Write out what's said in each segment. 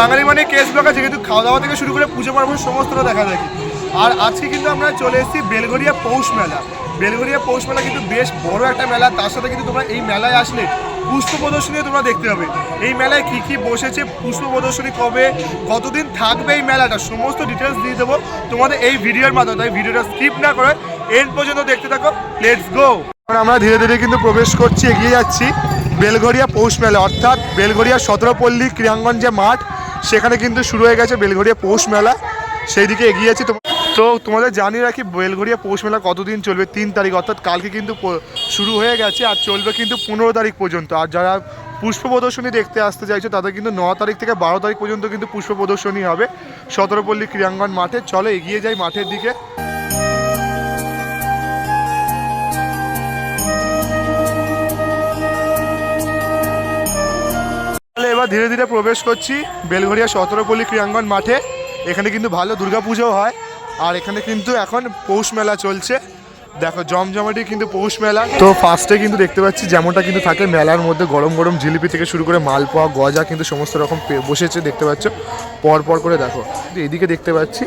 বাঙালি মানে কেস আছে, কিন্তু খাওয়া দাওয়া থেকে শুরু করে পুজো পার্বণ সমস্তটা দেখা দেখি আর আজকে কিন্তু আমরা চলে এসেছি বেলগড়িয়া পৌষ মেলা। বেলগড়িয়া পৌষ মেলা কিন্তু বেশ বড় একটা মেলা, তার সাথে কিন্তু তোমরা এই মেলায় আসলে পুষ্প প্রদর্শনী তোমরা দেখতে পাবে। এই মেলায় কি কি বসেছে, পুষ্প প্রদর্শনী কবে, কতদিন থাকবে এই মেলাটা, সমস্ত ডিটেলস দিয়ে দেবো তোমাদের এই ভিডিওর মাধ্যমে। তাই ভিডিওটা স্কিপ না করে এন্ড পর্যন্ত দেখতে থাকো। লেটস গো আমরা ধীরে ধীরে কিন্তু প্রবেশ করছি, এগিয়ে যাচ্ছি। বেলঘরিয়া পৌষ মেলা, অর্থাৎ বেলঘরিয়া সতেরোপল্লী ক্রীড়াঙ্গন যে মাঠ সেখানে কিন্তু শুরু হয়ে গেছে বেলঘরিয়া পৌষ মেলা। সেই দিকে এগিয়ে তোম- তো তোমাদের জানিয়ে রাখি বেলঘরিয়া পৌষ মেলা কতদিন চলবে? তিন তারিখ, অর্থাৎ কালকে কিন্তু শুরু হয়ে গেছে আর চলবে কিন্তু পনেরো তারিখ পর্যন্ত। আর যারা পুষ্প প্রদর্শনী দেখতে আসতে চাইছো, তাদের কিন্তু ন তারিখ থেকে বারো তারিখ পর্যন্ত কিন্তু পুষ্প প্রদর্শনী হবে। সতেরোপল্লী ক্রীড়াঙ্গন মাঠে। চলো এগিয়ে যাই মাঠের দিকে। এবার ধীরে ধীরে প্রবেশ করছি বেলঘরিয়া সতেরোপল্লী ক্রীড়াঙ্গন মাঠে। এখানে কিন্তু ভালো দুর্গাপুজো হয়। আর এখানে কিন্তু এখন পৌষ মেলা চলছে। দেখো, জমজমাটি কিন্তু পৌষ মেলা। তো ফার্স্টে কিন্তু দেখতে পাচ্ছি যেমনটা কিন্তু থাকে মেলার মধ্যে গরম গরম জিলিপি থেকে শুরু করে মালপোয়া, গজা কিন্তু সমস্ত রকম বসেছে দেখতে পাচ্ছ। পর পর করে দেখো। এদিকে দেখতে পাচ্ছি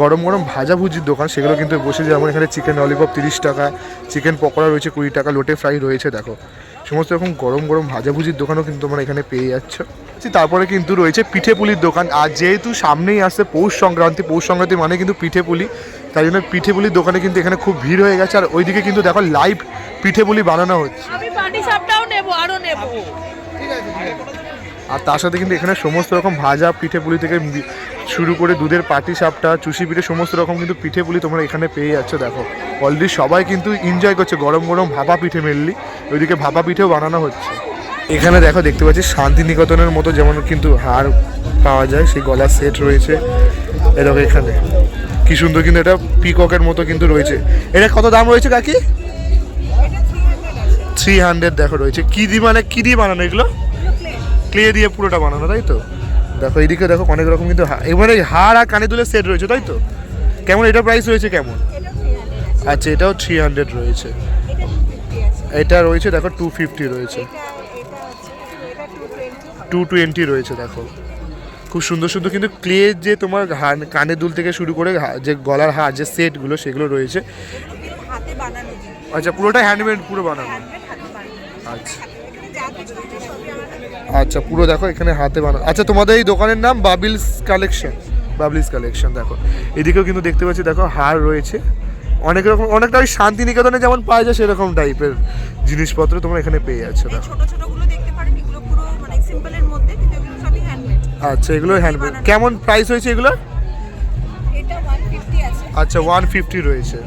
গরম গরম ভাজা ভুজির দোকান, সেগুলো কিন্তু বসে যেমন এখানে চিকেন ললিপপ তিরিশ টাকা চিকেন পকোড়া রয়েছে কুড়ি টাকা লোটে ফ্রাই রয়েছে, দেখো। সমস্ত রকম গরম গরম ভাজাভুজির দোকানও কিন্তু তোমরা এখানে পেয়ে যাচ্ছ। তারপরে কিন্তু রয়েছে পিঠে পুলির দোকান। আর যেহেতু সামনেই আসছে পৌষ সংক্রান্তি পৌষ সংক্রান্তি মানে কিন্তু পিঠে পুলি। তাই জন্য পিঠে পুলির দোকানে কিন্তু এখানে খুব ভিড় হয়ে গেছে। আর ওইদিকে কিন্তু দেখো লাইভ পিঠে পুলি বানানো হচ্ছে। আমি পাটি সাপটাও নেব আরও নেব। আর তার সাথে কিন্তু এখানে সমস্ত রকম ভাজা পিঠে পুলি থেকে শুরু করে দুধের পাটি সাপটা চুষি পিঠে সমস্ত রকম কিন্তু পিঠে পুলি তোমরা এখানে পেয়ে যাচ্ছ দেখো। অলরেডি সবাই কিন্তু এনজয় করছে গরম গরম ভাপা পিঠে মেনলি ওইদিকে ভাপা পিঠেও বানানো হচ্ছে। এখানে দেখো দেখতে পাচ্ছি শান্তিনিকেতনের মতো যেমন কিন্তু হার পাওয়া যায় সেই গলার সেট রয়েছে। এরকম এখানে। কি সুন্দর কিন্তু এটা পিককের মতো কিন্তু রয়েছে। এটা কত দাম রয়েছে কাকি? থ্রি হান্ড্রেড দেখো রয়েছে। কি দিয়ে মানে কি দিয়ে বানানো এগুলো? ক্লে দিয়ে পুরোটা বানানো তাই তো? দেখো এইদিকে দেখো অনেক রকম কিন্তু এবারে হার আর কানে দুলের সেট রয়েছে তাই তো? কেমন এটা প্রাইস রয়েছে কেমন? আচ্ছা এটাও থ্রি হান্ড্রেড রয়েছে। এটা রয়েছে দেখো টু ফিফটি রয়েছে। টু টোয়েন্টি রয়েছে দেখো। খুব সুন্দর সুন্দর কিন্তু ক্লে যে তোমার কানের দুল থেকে শুরু করে যে গলার হার যে সেটগুলো সেগুলো রয়েছে। আচ্ছা পুরোটা হ্যান্ডমেড পুরো বানানো। আচ্ছা এখানে যা কিছু আছে সবই আমার আচ্ছা পুরো দেখো এখানে হাতে বানানো। আচ্ছা তোমাদের এই দোকানের নাম বাবিলস কালেকশন। বাবলিস কালেকশন দেখো। এদিকেও কিন্তু দেখতে পাচ্ছি দেখো হার রয়েছে। অনেক রকম অনেকটা ওই শান্তিনিকেতনে যেমন পাওয়া যায় সেরকম টাইপের জিনিসপত্র তোমরা এখানে পেয়ে যাচ্ছ দেখো। মানে আচ্ছা এগুলো হ্যান্ডমেড কেমন প্রাইস হয়েছে এগুলো? এটা 150 আছে। আচ্ছা ওয়ান ফিফটি রয়েছে।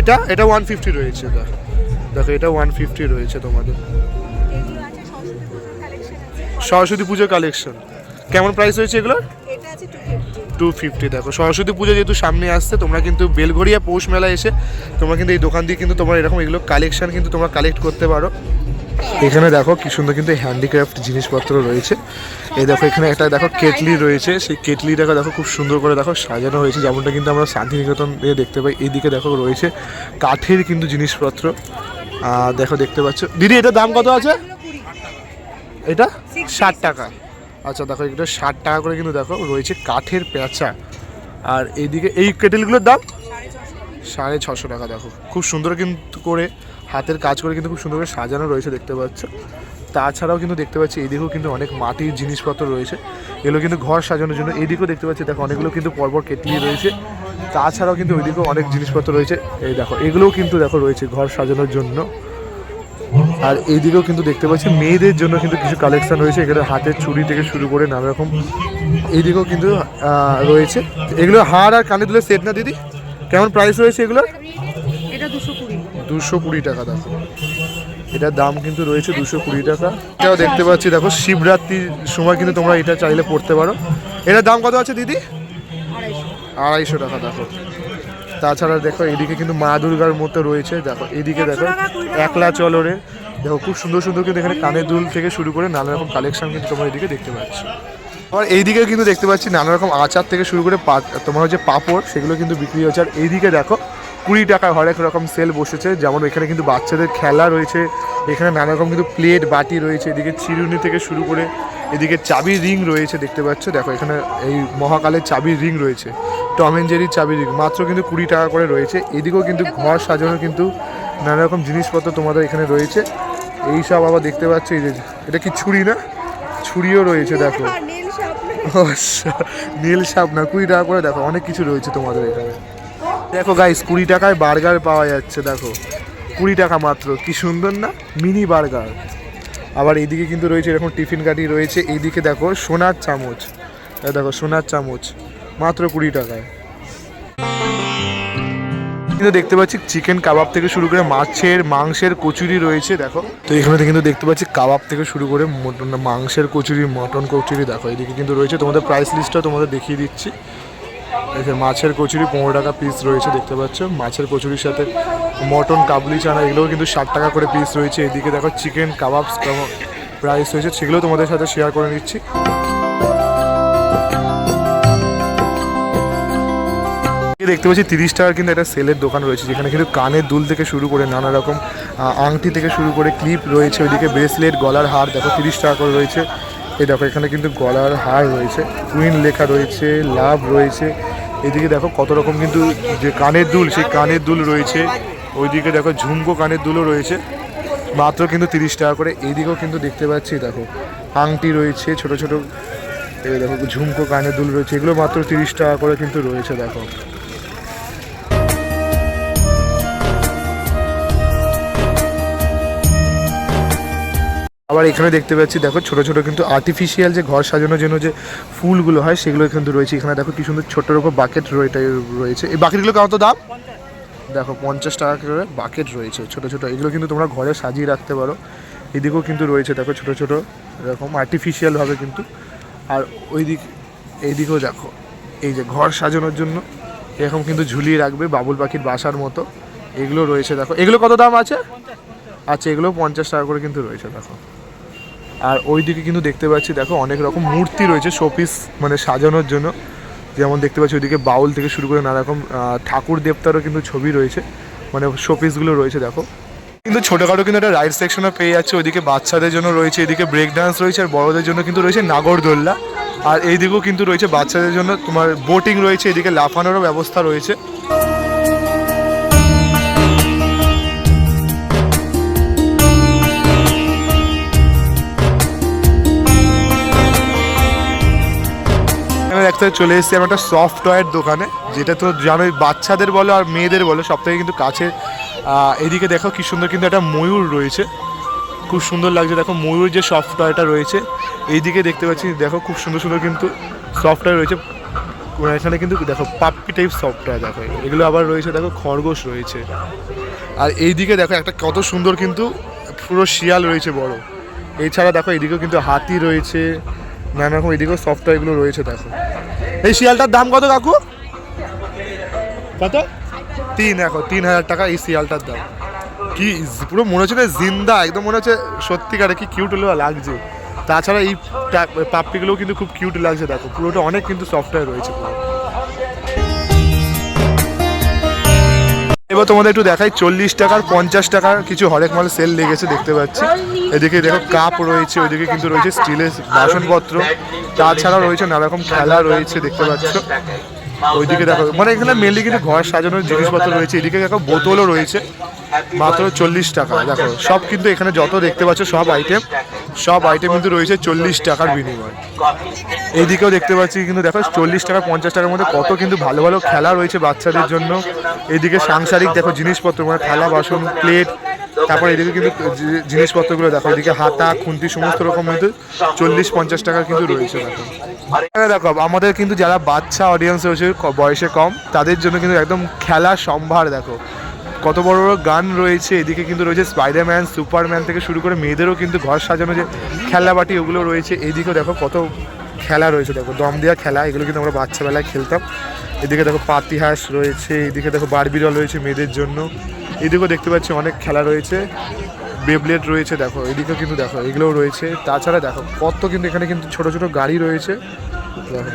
এটা এটা ওয়ান ফিফটি রয়েছে দেখো দেখো এটা ওয়ান ফিফটি রয়েছে তোমাদের। সরস্বতী পুজোর কালেকশন কেমন প্রাইস হয়েছে এগুলো এটা আছে 250 টু ফিফটি দেখো। সরস্বতী পুজো যেহেতু সামনে আসছে তোমরা কিন্তু বেলঘরিয়া পৌষ মেলা এসে তোমরা কিন্তু এই দোকান দিয়ে কিন্তু তোমরা এরকম এগুলো কালেকশন কিন্তু তোমরা কালেক্ট করতে পারো। এখানে দেখো কি সুন্দর কিন্তু হ্যান্ডিক্রাফট জিনিসপত্র রয়েছে। এই দেখো এখানে একটা দেখো কেটলি রয়েছে। সেই কেটলিটাকে দেখো খুব সুন্দর করে দেখো সাজানো হয়েছে। যেমনটা কিন্তু আমরা শান্তিনিকেতন দিয়ে দেখতে পাই। এইদিকে দেখো রয়েছে কাঠের কিন্তু জিনিসপত্র। আর দেখো দেখতে পাচ্ছ। দিদি এটার দাম কত আছে? এটা? ষাট টাকা। আচ্ছা দেখো এটা ষাট টাকা করে কিন্তু দেখো রয়েছে কাঠের পেঁচা। আর এইদিকে এই কেটেলগুলোর দাম? সাড়ে ছশো টাকা দেখো। খুব সুন্দর কিন্তু করে হাতের কাজ করে কিন্তু খুব সুন্দর করে সাজানো রয়েছে দেখতে পাচ্ছ। তাছাড়াও কিন্তু দেখতে পাচ্ছি এইদিকেও কিন্তু অনেক মাটির জিনিসপত্র রয়েছে। এগুলো কিন্তু ঘর সাজানোর জন্য এইদিকেও দেখতে পাচ্ছি দেখো অনেকগুলো কিন্তু পরপর কেটলি রয়েছে। তাছাড়াও কিন্তু ওইদিকেও অনেক জিনিসপত্র রয়েছে। এই দেখো এগুলোও কিন্তু দেখো রয়েছে ঘর সাজানোর জন্য। আর এইদিকেও কিন্তু দেখতে পাচ্ছি মেয়েদের জন্য কিন্তু কিছু কালেকশন রয়েছে। এখানে হাতের চুড়ি থেকে শুরু করে নানা রকম। এইদিকেও কিন্তু রয়েছে। এগুলো হার আর কানে দুলের সেট না দিদি? কেমন প্রাইস রয়েছে এগুলো দুশো কুড়ি। টাকা দেখো। এটার দাম কিন্তু রয়েছে দুশো কুড়ি টাকা। এটাও দেখতে পাচ্ছি দেখো শিবরাত্রির সময় কিন্তু তোমরা এটা চাইলে পড়তে পারো। এটার দাম কত আছে দিদি? আড়াইশো টাকা দেখো। তাছাড়া দেখো এদিকে কিন্তু মা দুর্গার মতো রয়েছে। দেখো এদিকে দেখো একলা চলরে দেখো খুব সুন্দর সুন্দর কিন্তু এখানে কানের দুল থেকে শুরু করে নানা রকম কালেকশন কিন্তু তোমরা এদিকে দেখতে পাচ্ছ। আর এইদিকে কিন্তু দেখতে পাচ্ছি নানা রকম আচার থেকে শুরু করে পা- তোমার হচ্ছে পাপড় সেগুলো কিন্তু বিক্রি হচ্ছে। আর এইদিকে দেখো কুড়ি টাকা হরেক রকম সেল বসেছে। যেমন এখানে কিন্তু বাচ্চাদের খেলা রয়েছে। এখানে নানা রকম কিন্তু প্লেট বাটি রয়েছে। এদিকে চিরুনি থেকে শুরু করে এদিকে চাবির রিং রয়েছে দেখতে পাচ্ছ? দেখো এখানে এই মহাকালের চাবির রিং রয়েছে। টম অ্যান্ড জেরির চাবি রিং মাত্র কিন্তু কুড়ি টাকা করে রয়েছে। এদিকেও কিন্তু ঘর সাজানো কিন্তু নানা রকম জিনিসপত্র তোমাদের এখানে রয়েছে। এই সব আবার দেখতে পাচ্ছ এই যে এটা কি ছুরি না? ছুরিও রয়েছে দেখো। আর নীল সাপ না কুড়ি টাকা করে দেখো অনেক কিছু রয়েছে তোমাদের এখানে। দেখো গাইস কুড়ি টাকায় বার্গার পাওয়া যাচ্ছে দেখো। কুড়ি টাকা মাত্র কি সুন্দর না? Mini burger. আবার এইদিকে কিন্তু রয়েছে এরকম টিফিন কাঠি রয়েছে এইদিকে দেখো সোনার চামচ। দেখো সোনার চামচ মাত্র কুড়ি টাকায়। কিন্তু দেখতে পাচ্ছি চিকেন কাবাব থেকে শুরু করে মাছের, মাংসের কচুরি রয়েছে, দেখো। তো এখানে কিন্তু দেখতে পাচ্ছি কাবাব থেকে শুরু করে মটন, মাংসের কচুরি, মটন কচুরি, দেখো, এদিকে কিন্তু রয়েছে। তোমাদের প্রাইস লিস্টটা তোমাদের দেখিয়ে দিচ্ছি। মাছের কচুরি, পনেরো টাকা পিস রয়েছে, দেখতে পাচ্ছ। মাছের কচুরির সাথে মটন, কাবলি চানা, এগুলোও কিন্তু ষাট টাকা করে পিস রয়েছে। এদিকে দেখো চিকেন কাবাব প্রাইস রয়েছে সেগুলো তোমাদের সাথে শেয়ার করে নিচ্ছি। দেখতে পাচ্ছি তিরিশ টাকার কিন্তু একটা সেলের দোকান রয়েছে, যেখানে কিন্তু কানের দুল থেকে শুরু করে নানা রকম আংটি থেকে শুরু করে ক্লিপ রয়েছে, ওইদিকে ব্রেসলেট, গলার হার, দেখো তিরিশ টাকা করে রয়েছে। এই দেখো, এখানে কিন্তু গলার হার রয়েছে কুইন লেখা রয়েছে, লাভ রয়েছে। এদিকে দেখো কত রকম কিন্তু যে কানের দুল, সেই কানের দুল রয়েছে। ওইদিকে দেখো ঝুমকো কানের দুলও রয়েছে, মাত্র কিন্তু তিরিশ টাকা করে। এইদিকেও কিন্তু দেখতে পাচ্ছি, দেখো আংটি রয়েছে, ছোট ছোট দেখো ঝুমকো কানের দুল রয়েছে, এগুলো মাত্র তিরিশ টাকা করে কিন্তু রয়েছে, দেখো। আবার এখানে দেখতে পাচ্ছি দেখো ছোট ছোট কিন্তু আর্টিফিশিয়াল যে ঘর সাজানোর জন্য যে ফুলগুলো হয় সেগুলো কিন্তু রয়েছে। এখানে দেখো কি সুন্দর ছোট্ট রকম বাকেট রয়েছে। এই বাকেটগুলো কত দাম? দেখো পঞ্চাশ টাকা করে বাকেট রয়েছে ছোট ছোট। এগুলো কিন্তু তোমরা ঘরে সাজিয়ে রাখতে পারো। এদিকেও কিন্তু রয়েছে দেখো ছোট ছোট এরকম আর্টিফিশিয়ালভাবে কিন্তু। আর ওই দিক এইদিকেও দেখো এই যে ঘর সাজানোর জন্য এরকম কিন্তু ঝুলিয়ে রাখবে বাবুল পাখির বাসার মতো। এগুলো রয়েছে দেখো। এগুলো কত দাম আছে? আচ্ছা এগুলো পঞ্চাশ টাকা করে কিন্তু রয়েছে দেখো। আর ওইদিকে কিন্তু দেখতে পাচ্ছি, দেখো অনেক রকম মূর্তি রয়েছে শোপিস মানে সাজানোর জন্য। যেমন দেখতে পাচ্ছি ওইদিকে বাউল থেকে শুরু করে নানা রকম ঠাকুর দেবতারও কিন্তু ছবি রয়েছে মানে শোপিসগুলো রয়েছে, দেখো। কিন্তু ছোটোখাটো কিন্তু একটা রাইড সেকশনও পেয়ে যাচ্ছে, ওইদিকে বাচ্চাদের জন্য রয়েছে, এদিকে ব্রেক ডান্স রয়েছে, আর বড়দের জন্য কিন্তু রয়েছে নাগরদোল্লা। আর এইদিকেও কিন্তু রয়েছে বাচ্চাদের জন্য, তোমার বোটিং রয়েছে, এদিকে লাফানোরও ব্যবস্থা রয়েছে। এবার একটা চলে এসেছি আমি একটা সফট টয়ের দোকানে, যেটা তো জানোই বাচ্চাদের বলো আর মেয়েদের বলো, সব থেকে কিন্তু কাছে। এদিকে দেখো কি সুন্দর কিন্তু একটা ময়ূর রয়েছে। খুব সুন্দর লাগছে, দেখো ময়ূর যে সফট টয়টা রয়েছে। এইদিকে দেখতে পাচ্ছি, দেখো খুব সুন্দর সুন্দর কিন্তু সফট টয় রয়েছে। এখানে কিন্তু দেখো পাপ্পি টাইপ সফট টয় দেখো। এগুলো আবার রয়েছে, দেখো খরগোশ রয়েছে। আর এইদিকে দেখো একটা কত সুন্দর কিন্তু পুরো শিয়াল রয়েছে বড়। এছাড়া দেখো এদিকেও কিন্তু হাতি রয়েছে। নানা রকম এদিকেও সফটওয়্যারগুলো রয়েছে, দেখো। এই শিয়ালটার দাম কত কাকু? কত? তিন এখন তিন হাজার টাকা এই শিয়ালটার দাম। কি পুরো মনে হচ্ছে জিন্দা, একদম মনে হচ্ছে সত্যিকারে কি কিউট হলেও লাগছে। তাছাড়া এই পাপড়িগুলোও কিন্তু খুব কিউট লাগছে, দেখো। পুরোটা অনেক কিন্তু সফটওয়্যার রয়েছে। পুরো এবার তোমাদের একটু দেখাই, চল্লিশ টাকার, পঞ্চাশ টাকার কিছু হরেক মাল সেল লেগেছে, দেখতে পাচ্ছি। এদিকে দেখো কাপ রয়েছে, ওইদিকে কিন্তু রয়েছে স্টিলের বাসনপত্র। তাছাড়া রয়েছে নানা রকম খেলা রয়েছে, দেখতে পাচ্ছ। ওইদিকে দেখো মানে এখানে মেনলি কিন্তু ঘর সাজানোর জিনিসপত্র রয়েছে। এদিকে দেখো বোতলও রয়েছে, মাত্র চল্লিশ টাকা। দেখো, সব কিন্তু এখানে যত দেখতে পাচ্ছ সব আইটেম সব আইটেম কিন্তু রয়েছে চল্লিশ টাকার বিনিময়। এইদিকেও দেখতে পাচ্ছি কিন্তু দেখো, চল্লিশ টাকা, পঞ্চাশ টাকার মধ্যে কত কিন্তু ভালো ভালো খেলা রয়েছে বাচ্চাদের জন্য। এইদিকে সাংসারিক দেখো, জিনিসপত্র মানে থালা, বাসন প্লেট তারপর এদিকে কিন্তু জিনিসপত্রগুলো দেখো, এদিকে হাতা, খুন্তি, সমস্ত রকম কিন্তু চল্লিশ, পঞ্চাশ টাকার কিন্তু রয়েছে দেখো। দেখো, আমাদের কিন্তু যারা বাচ্চা অডিয়েন্স রয়েছে বয়সে কম, তাদের জন্য কিন্তু একদম খেলা সম্ভার দেখো। কত বড় বড় গান রয়েছে, এদিকে কিন্তু রয়েছে স্পাইডারম্যান সুপারম্যান থেকে শুরু করে মেয়েদেরও কিন্তু ঘর সাজানো যে খেলনাবাটি ওগুলো রয়েছে। এদিকেও দেখো কত খেলা রয়েছে, দেখো দম দেওয়া খেলা, এগুলো কিন্তু আমরা বাচ্চাবেলায় খেলতাম। এদিকে দেখো পাতিহাস রয়েছে, এদিকে দেখো বারবিরল রয়েছে মেয়েদের জন্য। এদিকেও দেখতে পাচ্ছি অনেক খেলা রয়েছে। বেবলেট রয়েছে, দেখো, এদিকেও কিন্তু দেখো, এগুলোও রয়েছে। তাছাড়া দেখো কত কিন্তু এখানে কিন্তু ছোট ছোট গাড়ি রয়েছে। দেখো,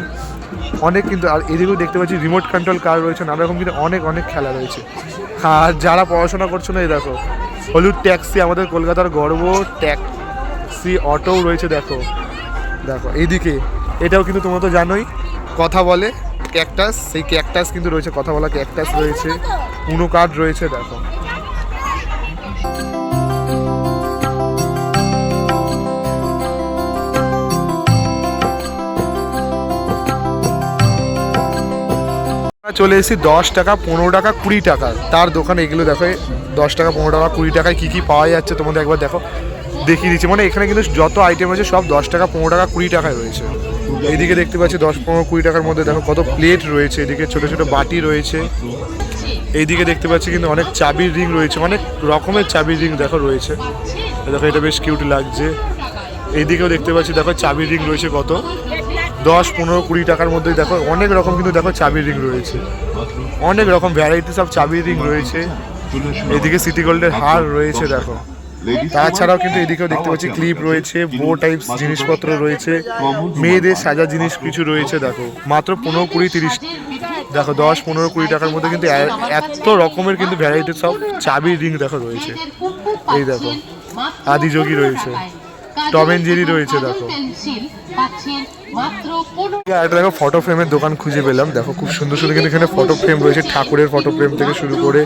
অনেক কিন্তু, আর এদিকেও দেখতে পাচ্ছি রিমোট কন্ট্রোল কার রয়েছে, নানা রকম কিন্তু অনেক অনেক খেলা রয়েছে। আর যারা পড়াশোনা করছ না, এই দেখো। হলুদ ট্যাক্সি, আমাদের কলকাতার গর্ব, ট্যাক্সি অটোও রয়েছে, দেখো। দেখো, এইদিকে, এটাও কিন্তু তোমরা তো জানোই, কথা বলে ক্যাকটাস, সেই ক্যাকটাস কিন্তু রয়েছে, কথা বলা ক্যাকটাস রয়েছে। উনো কার্ড রয়েছে, দেখো। চলে এসেছি দশ টাকা, পনেরো টাকা, কুড়ি টাকা। তার দোকানে এগুলো দেখো দশ টাকা, পনেরো টাকা, কুড়ি টাকায় কী কী পাওয়া যাচ্ছে তোমাদের একবার দেখো। দেখিয়ে দিচ্ছি। মানে এখানে কিন্তু যত আইটেম আছে সব দশ টাকা, পনেরো টাকা, কুড়ি টাকায় রয়েছে। এইদিকে দেখতে পাচ্ছি দশ, পনেরো, কুড়ি টাকার মধ্যে দেখো কত প্লেট রয়েছে। এদিকে ছোটো ছোটো বাটি রয়েছে। এইদিকে দেখতে পাচ্ছি কিন্তু অনেক চাবির রিং রয়েছে। অনেক রকমের চাবির রিং দেখো রয়েছে। দেখো, এটা বেশ কিউট লাগছে। এইদিকেও দেখতে পাচ্ছি, দেখো চাবির রিং রয়েছে কত। দশ, পনেরো, কুড়ি টাকার মধ্যে দেখো, অনেক রকম কিন্তু দেখো চাবির রিং রয়েছে। অনেক রকম ভ্যারাইটিস অফ চাবির রিং রয়েছে। এদিকে সিটি গোল্ডের হার রয়েছে, দেখো। তাছাড়াও কিন্তু এদিকেও দেখতে পাচ্ছি ক্লিপ রয়েছে বো টাইপস জিনিসপত্র রয়েছে। মেয়েদের সাজা জিনিস কিছু রয়েছে, দেখো। মাত্র পনেরো, কুড়ি, তিরিশ, দেখো, দশ, পনেরো, কুড়ি টাকার মধ্যে কিন্তু এত রকমের কিন্তু ভ্যারাইটিস অফ চাবির রিং দেখো, রয়েছে। এই দেখো আদিযোগী রয়েছে। টম এন্ড জেরি রয়েছে দেখো। একটা দেখো ফটো ফ্রেমের দোকান খুঁজে পেলাম। দেখো খুব সুন্দর সুন্দর কিন্তু এখানে ফটো ফ্রেম রয়েছে ঠাকুরের ফটো ফ্রেম থেকে শুরু করে।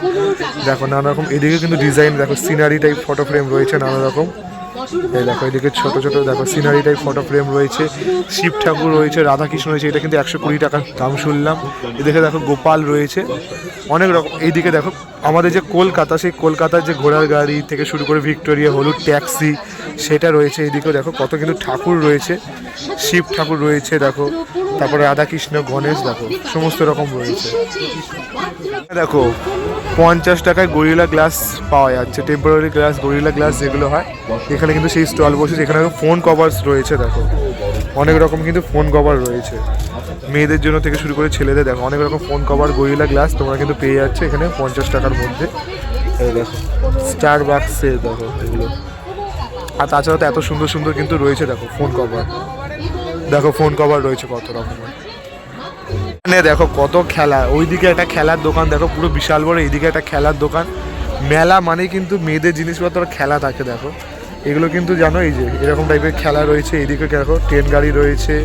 দেখো নানা রকম এদিকে কিন্তু ডিজাইন দেখো সিনারি টাইপ ফটো ফ্রেম রয়েছে নানা রকম এই দেখো, এদিকে ছোট ছোট দেখো সিনারি টাইপ ফটো ফ্রেম রয়েছে, শিব ঠাকুর রয়েছে, রাধাকৃষ্ণ রয়েছে, এটা কিন্তু একশো কুড়ি টাকার দাম শুনলাম। এদিকে দেখো, গোপাল রয়েছে, অনেক রকম, এইদিকে দেখো, আমাদের যে কলকাতা, সেই কলকাতার যে ঘোড়ার গাড়ি থেকে শুরু করে ভিক্টোরিয়া, হলুদ ট্যাক্সি, সেটা রয়েছে এইদিকেও দেখো, কত কিন্তু ঠাকুর রয়েছে, শিব ঠাকুর রয়েছে, দেখো, তারপরে রাধাকৃষ্ণ, গণেশ, দেখো, সমস্ত রকম রয়েছে। দেখো পঞ্চাশ টাকায় গরিলা গ্লাস পাওয়া যাচ্ছে টেম্পোরারি গ্লাস, গরিলা গ্লাস যেগুলো হয়, এখানে কিন্তু সেই স্টল বসেছে এখানে ফোন কভার্স রয়েছে, দেখো। অনেক রকম কিন্তু ফোন কভার রয়েছে। মেয়েদের জন্য থেকে শুরু করে ছেলেদের, দেখো, অনেক রকম ফোন কভার গরিলা গ্লাস তোমরা কিন্তু পেয়ে যাচ্ছে এখানে পঞ্চাশ টাকার মধ্যে। দেখো স্টার বাক্সে দেখো এগুলো। আর তাছাড়া তো এত সুন্দর সুন্দর কিন্তু রয়েছে, দেখো ফোন কভার দেখো ফোন কভার রয়েছে কত রকমের। এখানে দেখো কত খেলা। ওইদিকে একটা খেলার দোকান, দেখো পুরো বিশাল বড়, এইদিকে একটা খেলার দোকান। মেলা মানে কিন্তু মেয়েদের জিনিসপত্র খেলা থাকে, দেখো। এগুলো কিন্তু জানো, এই যে এরকম টাইপের খেলা রয়েছে। এইদিকে দেখো ট্রেন গাড়ি রয়েছে।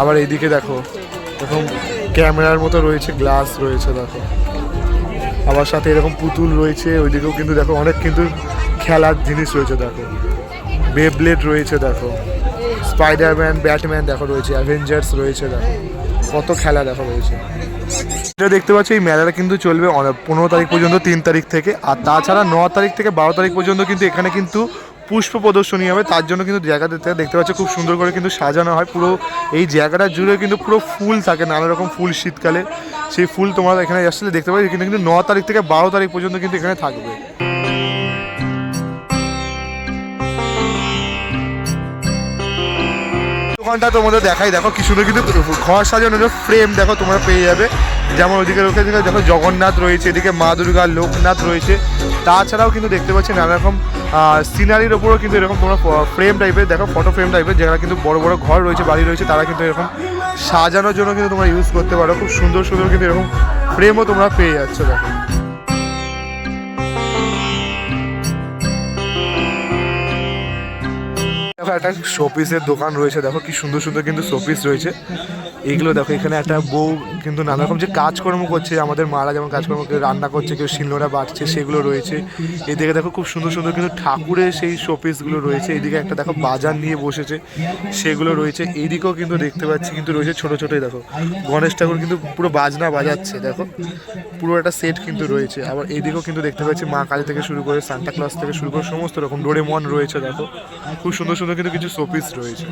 আবার এইদিকে দেখো, এরকম ক্যামেরার মতো রয়েছে, গ্লাস রয়েছে, দেখো। আবার সাথে এরকম পুতুল রয়েছে, ওইদিকেও কিন্তু দেখো অনেক কিন্তু খেলার জিনিস রয়েছে, দেখো। বেবলেট রয়েছে, দেখো। স্পাইডারম্যান ব্যাটম্যান দেখো রয়েছে অ্যাভেঞ্জার্স রয়েছে, দেখো। কত খেলা দেখা রয়েছে এটা দেখতে পাচ্ছি, এই মেলাটা কিন্তু চলবে পনেরো তারিখ পর্যন্ত, তিন তারিখ থেকে। আর তাছাড়া ন তারিখ থেকে বারো তারিখ পর্যন্ত কিন্তু এখানে কিন্তু পুষ্প প্রদর্শনী হবে। তার জন্য কিন্তু জায়গাতে দেখতে পাচ্ছি, খুব সুন্দর করে কিন্তু সাজানো হয়। পুরো এই জায়গাটা জুড়ে কিন্তু পুরো ফুল থাকে, নানা রকম ফুল শীতকালে। সেই ফুল তোমরা এখানে আসলে দেখতে পাচ্ছি এখানে কিন্তু ন তারিখ থেকে বারো তারিখ পর্যন্ত কিন্তু এখানে থাকবে। দোকানটা তোমাদের দেখাই। দেখো কি সুন্দর কিন্তু ঘর সাজানোর ফ্রেম দেখো তোমরা পেয়ে যাবে। যেমন ওইদিকে রয়েছে দেখো জগন্নাথ রয়েছে, এদিকে মা দুর্গা, লোকনাথ রয়েছে। তাছাড়াও কিন্তু দেখতে পাচ্ছি নানা রকম সিনারির ওপরও কিন্তু এরকম তোমরা ফ্রেম টাইপের দেখো ফটো ফ্রেম টাইপের যারা কিন্তু বড় বড় ঘর রয়েছে, বাড়ি রয়েছে, তারা কিন্তু এরকম সাজানোর জন্য কিন্তু তোমরা ইউজ করতে পারো। খুব সুন্দর সুন্দর কিন্তু এরকম ফ্রেমও তোমরা পেয়ে যাচ্ছ, দেখো। দেখো, একটা শোপিসের দোকান রয়েছে। দেখো কি সুন্দর সুন্দর কিন্তু শোপিস রয়েছে। এইগুলো দেখো, এখানে একটা বউ কিন্তু নানা রকম যে কাজকর্ম করছে, আমাদের মারা যেমন কাজকর্ম রান্না করছে, কেউ শিলনোড়া বাড়ছে সেগুলো রয়েছে। এদিকে দেখো খুব সুন্দর সুন্দর কিন্তু ঠাকুরের সেই শোপিসগুলো রয়েছে। এদিকে একটা দেখো বাজার নিয়ে বসেছে, সেগুলো রয়েছে। এইদিকেও কিন্তু দেখতে পাচ্ছি কিন্তু রয়েছে ছোট ছোটই দেখো, গণেশ ঠাকুর কিন্তু পুরো বাজনা বাজাচ্ছে, দেখো। পুরো একটা সেট কিন্তু রয়েছে। আবার এইদিকেও কিন্তু দেখতে পাচ্ছি মা কালী থেকে শুরু করে সান্টা ক্লজ থেকে শুরু করে সমস্ত রকম ডোরেমন রয়েছে, দেখো। খুব সুন্দর সুন্দর কিন্তু কিছু শোপিস রয়েছে।